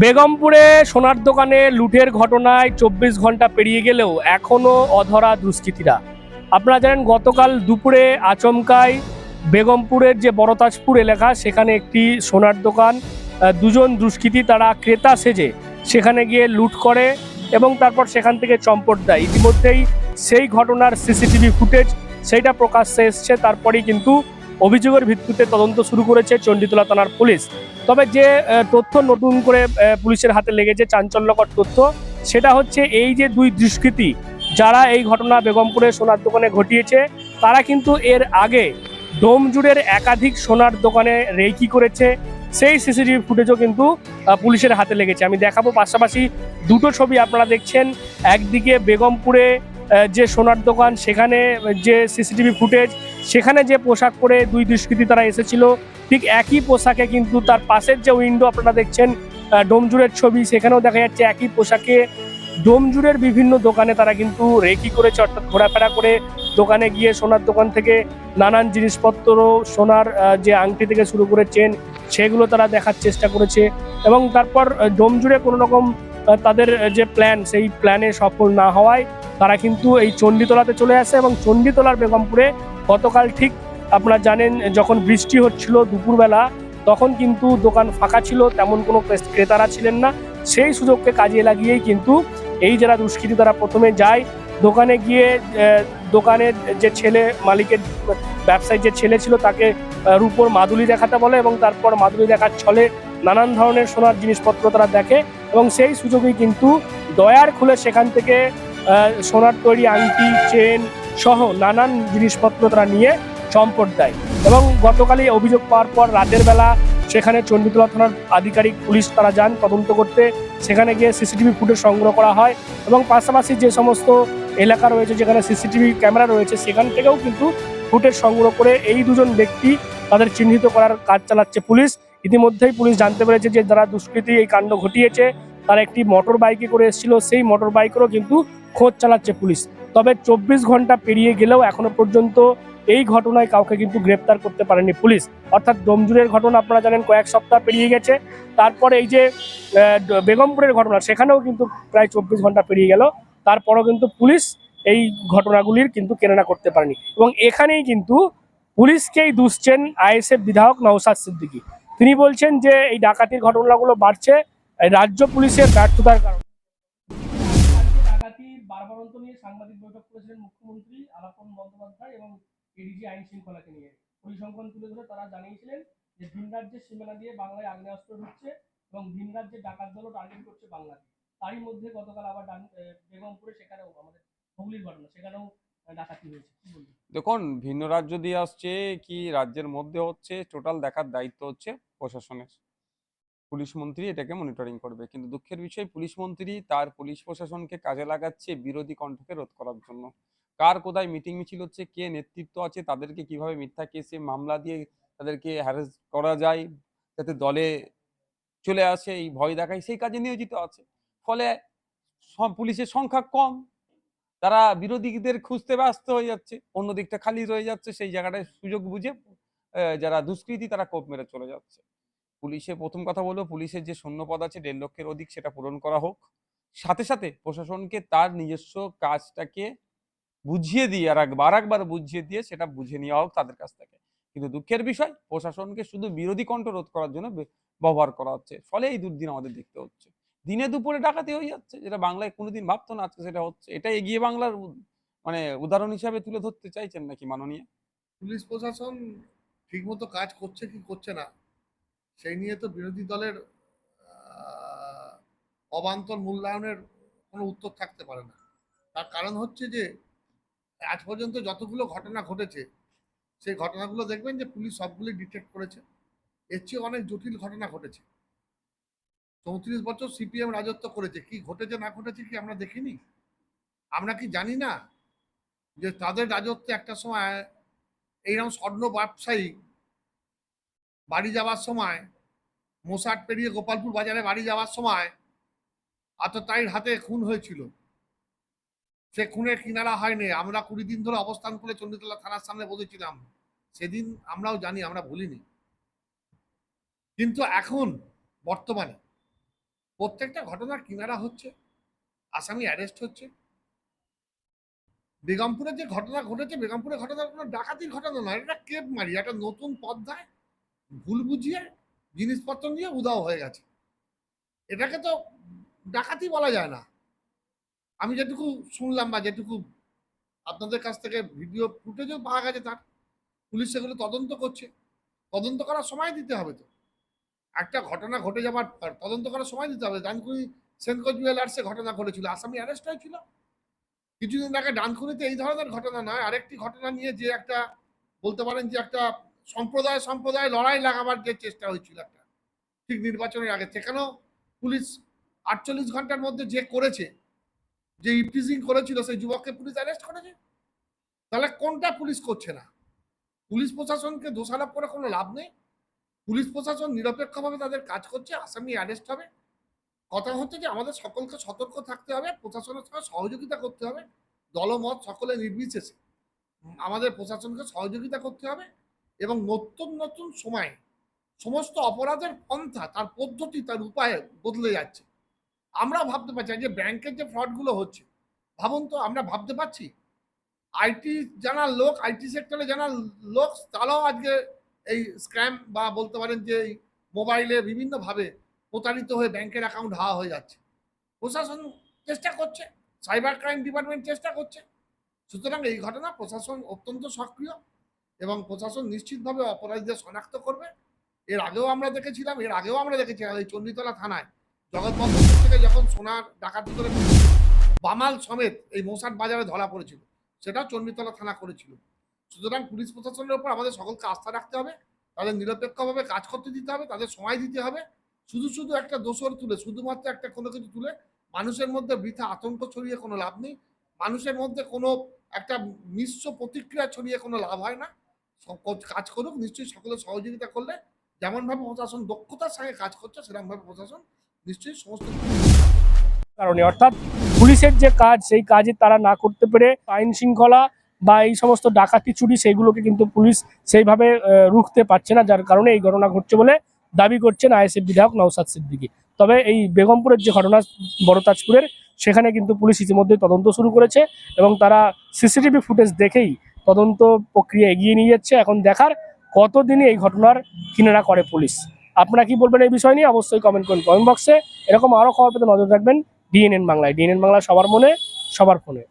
বেগমপুরে সোনার দোকানে লুটের ঘটনায় চব্বিশ ঘণ্টা পেরিয়ে গেলেও এখনও অধরা দুষ্কৃতীরা। আপনারা জানেন, গতকাল দুপুরে আচমকায় বেগমপুরের যে বড়তাজপুর এলাকা, সেখানে একটি সোনার দোকান দুজন দুষ্কৃতী তারা ক্রেতা সেজে সেখানে গিয়ে লুট করে এবং তারপর সেখান থেকে চম্পট দেয়। ইতিমধ্যেই সেই ঘটনার সিসিটিভি ফুটেজ সেইটা প্রকাশ্যে এসছে। তারপরেই কিন্তু অভিযোগের ভিত্তিতে তদন্ত শুরু করেছে চণ্ডীতলা থানার পুলিশ। তবে যে তথ্য নতুন করে পুলিশের হাতে লেগেছে চাঞ্চল্যকর তথ্য, সেটা হচ্ছে এই যে দুই দুষ্কৃতী যারা এই ঘটনা বেগমপুরে সোনার দোকানে ঘটিয়েছে, তারা কিন্তু এর আগে ডোমজুড়ের একাধিক সোনার দোকানে রেকি করেছে, সেই সিসিটিভি ফুটেজও কিন্তু পুলিশের হাতে লেগেছে। আমি দেখাবো পাশাপাশি দুটো ছবি আপনারা দেখছেন, একদিকে বেগমপুরে যে সোনার দোকান, সেখানে যে সিসিটিভি ফুটেজ সেখানে যে পোশাক পরে দুই দুষ্কৃতী তারা এসেছিল ঠিক একই পোশাকে কিন্তু তার পাশের যে উইন্ডো আপনারা দেখছেন আহ, ডোমজুড়ের ছবি সেখানেও দেখা যাচ্ছে একই পোশাকে ডোমজুরের বিভিন্ন দোকানে তারা কিন্তু রেকি করেছে অর্থাৎ ঘোরাফেরা করে দোকানে গিয়ে সোনার দোকান থেকে নানান জিনিসপত্র সোনার যে আংটি থেকে শুরু করে চেন সেগুলো তারা দেখার চেষ্টা করেছে এবং তারপর ডোমজুড়ে কোনো রকম তাদের যে প্ল্যান সেই প্ল্যানে সফল না হওয়ায় তারা কিন্তু এই চণ্ডীতলাতে চলে আসে এবং চণ্ডীতলার বেগমপুরে গতকাল ঠিক আপনারা জানেন যখন বৃষ্টি হচ্ছিল দুপুরবেলা, তখন কিন্তু দোকান ফাঁকা ছিল, তেমন কোনো ক্রেতারা ছিলেন না। সেই সুযোগকে কাজে লাগিয়েই কিন্তু এই যারা দুষ্কৃতী তারা প্রথমে যায়। দোকানে গিয়ে দোকানের যে ছেলে মালিকের ব্যবসায়ী যে ছেলে ছিল তাকে রূপোর মাদুলি দেখাতে বলে এবং তারপর মাদুলি দেখার ছলে নানান ধরনের সোনার জিনিসপত্র তারা দেখে এবং সেই সুযোগেই কিন্তু দয়ার খুলে সেখান থেকে সোনার তৈরি আংটি, চেন সহ নানান জিনিসপত্র তারা নিয়ে চম্পট দেয়। এবং গতকালই অভিযোগ পাওয়ার পর রাতের বেলা সেখানে চণ্ডীতলা থানার আধিকারিক পুলিশ তারা যান তদন্ত করতে। সেখানে গিয়ে সিসিটিভি ফুটেজ সংগ্রহ করা হয় এবং পাশাপাশি যে সমস্ত এলাকা রয়েছে, যেখানে সিসিটিভি ক্যামেরা রয়েছে, সেখান থেকেও কিন্তু ফুটেজ সংগ্রহ করে এই দুজন ব্যক্তি তাদের চিহ্নিত করার কাজ চালাচ্ছে পুলিশ। ইতিমধ্যেই পুলিশ জানতে পেরেছে যে যারা দুষ্কৃতী এই কাণ্ড ঘটিয়েছে, তারা একটি মোটর বাইকে করে এসেছিল। সেই মোটর বাইকেরও কিন্তু খোঁজ চালাচ্ছে পুলিশ। তবে চব্বিশ ঘণ্টা পেরিয়ে গেলেও এখনও পর্যন্ত এই ঘটনায় কাউকে কিন্তু গ্রেপ্তার করতে পারেনি পুলিশ। অর্থাৎ ডোমজুরের ঘটনা আপনারা জানেন কয়েক সপ্তাহ পেরিয়ে গেছে। তারপরে এই যে বেগমপুরের ঘটনা, সেখানেও কিন্তু প্রায় চব্বিশ ঘণ্টা পেরিয়ে গেল। তারপরও কিন্তু পুলিশ এই ঘটনাগুলির কিন্তু কেননা করতে পারেনি। এবং এখানেই কিন্তু পুলিশকেই দুষছেন আইএসএফ বিধায়ক নওসাদ সিদ্দিকী। তিনি বলছেন যে, এই ডাকাতির ঘটনাগুলো বাড়ছে, রাজ্য পুলিশের ব্যর্থতার কারণে। সাংবাদিক বৈঠক করেছিলেন মুখ্যমন্ত্রী আলাপন বন্দ্যোপাধ্যায় এবং এডিজি আইন শৃঙ্খলাকে নিয়ে। পরিসংখ্যান তুলে ধরে তারা জানিয়েছিলেন যে ভিন রাজ্যের সীমানা দিয়ে বাংলায় আগ্নেয়াস্ত্র ঢুকছে এবং ভিন রাজ্যের ডাকাত দলও টার্গেট করছে বাংলাকে। তারই মধ্যে গতকাল আবার বেগমপুরে সেখানেও আমাদের হুগলির ঘটনা, সেখানেও দেখুন, ভিন্ন রাজ্য দিয়ে আসছে কি রাজ্যের মধ্যে হচ্ছে টোটাল দেখার দায়িত্ব হচ্ছে প্রশাসনের। পুলিশ মন্ত্রী এটাকে মনিটরিং করবে। কিন্তু দুঃখের বিষয়, পুলিশ মন্ত্রী তার পুলিশ প্রশাসনকে কাজে লাগাচ্ছে বিরোধী কণ্ঠকে রোধ করার জন্য। কার কোথায় মিটিং মিছিল হচ্ছে, কে নেতৃত্ব আছে, তাদেরকে কীভাবে মিথ্যা কেসে মামলা দিয়ে তাদেরকে হ্যারাস করা যায়, যাতে দলে চলে আসে, এই ভয় দেখায়, সেই কাজে নিয়োজিত আছে। ফলে পুলিশের সংখ্যা কম। তারা বিরোধীদের খুঁজতে ব্যস্ত হয়ে যাচ্ছে অন্য দিকটা খালি রয়ে যাচ্ছে, সেই জায়গাটায় সুযোগ বুঝে যারা দুষ্কৃতী তারা কোপ মেরে চলে যাচ্ছে। পুলিশে প্রথম কথা বলব, পুলিশের যে শূন্যপদ আছে দেড় লক্ষের অধিক সেটা পূরণ করা হোক। সাথে সাথে প্রশাসনকে তার নিজস্ব কাজটাকে বুঝিয়ে দিয়ে আর একবার একবার বুঝিয়ে দিয়ে সেটা বুঝে নেওয়া হোক তাদের কাছ থেকে। কিন্তু দুঃখের বিষয়, প্রশাসনকে শুধু বিরোধী কণ্ঠ রোধ করার জন্য ব্যবহার করা হচ্ছে। ফলে এই দুর্দিন আমাদের দেখতে হচ্ছে। দিনে দুপুরে ডাকাতি হয়ে যাচ্ছে, যেটা বাংলায় কোনোদিন ভাবতো না আজকে সেটা হচ্ছে। এটা এগিয়ে বাংলার মানে উদাহরণ হিসাবে তুলে ধরতে চাইছেন নাকি মাননীয়? পুলিশ প্রশাসন ঠিকমতো কাজ করছে কি করছে না? সেই নিয়ে তো বিরোধী দলের অবান্তর মূল্যায়নের কোনো উত্তর থাকতে পারে না। তার কারণ হচ্ছে যে, আজ পর্যন্ত যতগুলো ঘটনা ঘটেছে, সেই ঘটনাগুলো দেখবেন যে পুলিশ সবগুলি ডিটেক্ট করেছে। এর চেয়ে অনেক জটিল ঘটনা ঘটেছে। চৌত্রিশ বছর সিপিএম রাজত্ব করেছে, কি ঘটেছে না ঘটেছে কি আমরা দেখিনি? আমরা কি জানি না যে তাদের রাজত্বে একটা সময়, এইরকম স্বর্ণ ব্যবসায়ী বাড়ি যাওয়ার সময় মোসাট পেরিয়ে গোপালপুর বাজারে বাড়ি যাওয়ার সময় আততায়ীর হাতে খুন হয়েছিল। সে খুনের কিনারা হয়নি। আমরা কুড়ি দিন ধরে অবস্থান করে চণ্ডীতলা থানার সামনে বসেছিলাম। সেদিন আমরাও জানি, আমরা ভুলিনি। কিন্তু এখন, বর্তমানে, প্রত্যেকটা ঘটনার কিনারা হচ্ছে, আসামি অ্যারেস্ট হচ্ছে। বেগমপুরের যে ঘটনা ঘটেছে, বেগমপুরের ঘটনা কোনো ডাকাতির ঘটনা নয়। এটা কেপ মারি একটা নতুন পদ্মায় ভুল বুঝিয়ে জিনিসপত্র নিয়ে উদাও হয়ে গেছে। এটাকে তো ডাকাতি বলা যায় না। আমি যেটুকু শুনলাম বা যেটুকু আপনাদের কাছ থেকে ভিডিও ফুটেজও পাওয়া গেছে তার, পুলিশ সেগুলো তদন্ত করছে। তদন্ত করার সময় দিতে হবে তো। একটা ঘটনা ঘটে যাবার তদন্ত করার সময় দিতে হবে। ডানকুনি সেনকো জুয়েলার্সে ঘটনা ঘটেছিল। আসামি অ্যারেস্ট হয়েছিল। কিছুদিন আগে ডানকুনিতে এই ধরনের ঘটনা নয়। আরেকটি ঘটনা নিয়ে যে একটা বলতে পারেন যে একটা সম্প্রদায় সম্প্রদায় লড়াই লাগাবার যে চেষ্টা হয়েছিল একটা, ঠিক নির্বাচনের আগে সেখানেও পুলিশ আটচল্লিশ ঘণ্টার মধ্যে যে করেছে, যে ইপটিজিং করেছিল, সেই যুবককে পুলিশ অ্যারেস্ট করেছে? তাহলে কোনটা পুলিশ করছে না? পুলিশ প্রশাসনকে দোষারোপ করে কোনো লাভ নেই? পুলিশ প্রশাসন নিরপেক্ষভাবে তাদের কাজ করছে, আসামি অ্যারেস্ট হবে। কথা হচ্ছে যে আমাদের সকলকে সতর্ক থাকতে হবে, প্রশাসনের সঙ্গে সহযোগিতা করতে হবে। দলমত সকলে নির্বিশেষে। আমাদের প্রশাসনকে সহযোগিতা করতে হবে। এবং নতুন নতুন সময়ে, সমস্ত অপরাধের পন্থা, তার পদ্ধতি, তার উপায় বদলে যাচ্ছে। আমরা ভাবতে পারছি যে ব্যাংকের যে ফ্রডগুলো হচ্ছে, ভাবুন তো আমরা ভাবতে পারছি? আইটি জানার লোক আইটি সেক্টরে জানার লোক, তারাও আজকে এই স্ক্যাম বা বলতে পারেন যে এই মোবাইলে বিভিন্নভাবে প্রতারিত হয়ে ব্যাংকের অ্যাকাউন্ট হাওয়া হয়ে যাচ্ছে। প্রশাসন চেষ্টা করছে সাইবার ক্রাইম ডিপার্টমেন্ট চেষ্টা করছে। সুতরাং এই ঘটনা প্রশাসন অত্যন্ত সক্রিয়। এবং প্রশাসন নিশ্চিতভাবে অপরাধীদের শনাক্ত করবে। এর আগেও আমরা দেখেছিলাম, এর আগেও আমরা দেখেছিলাম এই চণ্ডীতলা থানায় জগৎবন্ধপুর থেকে যখন সোনার ডাকাতি করে বামাল সমেত এই মৌসাট বাজারে ধরা পড়েছিল। সেটা চণ্ডীতলা থানা করেছিল। সুতরাং পুলিশ প্রশাসনের উপর আমাদের সকলকে আস্থা রাখতে হবে, তাদের নিরপেক্ষভাবে কাজ করতে দিতে হবে, তাদের সময় দিতে হবে। শুধু শুধু একটা দোষর তুলে, শুধুমাত্র একটা কোনো কিছু তুলে মানুষের মধ্যে বৃথা আতঙ্ক ছড়িয়ে কোনো লাভ নেই। মানুষের মধ্যে কোনো একটা মিশ্র প্রতিক্রিয়া ছড়িয়ে কোনো লাভ হয় না। কাজ করুক, নিশ্চয়ই সকলে সহযোগিতা করলে যেমনভাবে প্রশাসন দক্ষতার সঙ্গে কাজ করছে, সেরকমভাবে প্রশাসন নিশ্চয়ই সমস্ত কারণে। অর্থাৎ পুলিশের যে কাজ, সেই কাজে তারা না করতে পেরে আইন শৃঙ্খলা বা এই সমস্ত ডাকাতি চুরি, সেইগুলোকে কিন্তু পুলিশ সেইভাবে রুখতে পারছে না, যার কারণে এই ঘটনা ঘটছে বলে দাবি করছেন আইএসএফ বিধায়ক নওসাদ সিদ্দিকী। তবে এই বেগমপুরের যে ঘটনা বড় তাজপুরের সেখানে কিন্তু পুলিশ ইতিমধ্যে তদন্ত শুরু করেছে এবং তারা সিসিটিভি ফুটেজ দেখেই তদন্ত প্রক্রিয়া এগিয়ে নিয়ে যাচ্ছে। এখন দেখার কতদিনে এই ঘটনার কিনারা করে পুলিশ। আপনারা কি বলবেন এই বিষয় নিয়ে? অবশ্যই কমেন্ট করুন কমেন্ট বক্সে এরকম আরও খবর পেতে নজর রাখবেন ডিএনএন বাংলায়। ডিএনএন বাংলা সবার মনে, সবার ফোনে।